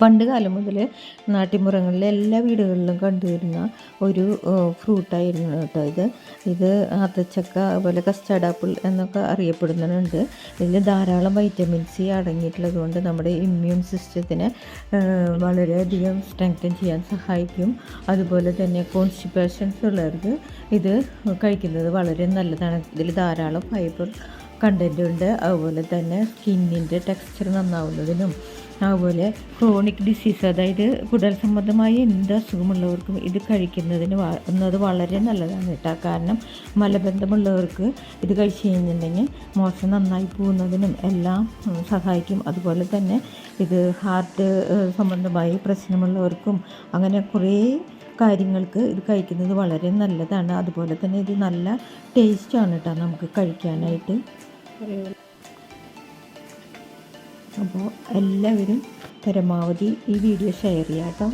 പണ്ട് കാലം മുതൽ നാട്ടിൻപുറങ്ങളിലെ എല്ലാ വീടുകളിലും കണ്ടുവരുന്ന ഒരു ഫ്രൂട്ടായിരുന്നു കേട്ടോ ഇത്. ഇത് ആത്തച്ചക്ക അതുപോലെ കസ്റ്റാർഡ് ആപ്പിൾ എന്നൊക്കെ അറിയപ്പെടുന്നുണ്ട്. ഇതിൽ ധാരാളം വൈറ്റമിൻ സി അടങ്ങിയിട്ടുള്ളത് കൊണ്ട് നമ്മുടെ ഇമ്മ്യൂൺ സിസ്റ്റത്തിനെ വളരെയധികം സ്ട്രെങ്തൻ ചെയ്യാൻ സഹായിക്കും. അതുപോലെ തന്നെ കോൺസ്റ്റിപ്പേഷൻസ് ഉള്ളവർക്ക് ഇത് കഴിക്കുന്നത് വളരെ നല്ലതാണ്. ഇതിൽ ധാരാളം ഫൈബർ കണ്ടന്റ് ഉണ്ട് അതുപോലെ തന്നെ സ്കിന്നിന്റെ ടെക്സ്ചർ നന്നാവുന്നതിനും അതുപോലെ ക്രോണിക് ഡിസീസ് അതായത് കുടൽ സംബന്ധമായ എന്ത് അസുഖമുള്ളവർക്കും ഇത് കഴിക്കുന്നതിന് എന്നത് വളരെ നല്ലതാണ് കേട്ടോ. കാരണം മലബന്ധമുള്ളവർക്ക് ഇത് കഴിച്ചു കഴിഞ്ഞിട്ടുണ്ടെങ്കിൽ മോശം നന്നായി പോകുന്നതിനും എല്ലാം സഹായിക്കും. അതുപോലെ തന്നെ ഇത് ഹാർട്ട് സംബന്ധമായി പ്രശ്നമുള്ളവർക്കും അങ്ങനെ കുറേ കാര്യങ്ങൾക്ക് ഇത് കഴിക്കുന്നത് വളരെ നല്ലതാണ്. അതുപോലെ തന്നെ ഇത് നല്ല ടേസ്റ്റാണ് കേട്ടോ നമുക്ക് കഴിക്കാനായിട്ട്. അപ്പോൾ എല്ലാവരും പരമാവധി ഈ വീഡിയോ ഷെയർ ചെയ്യാം കേട്ടോ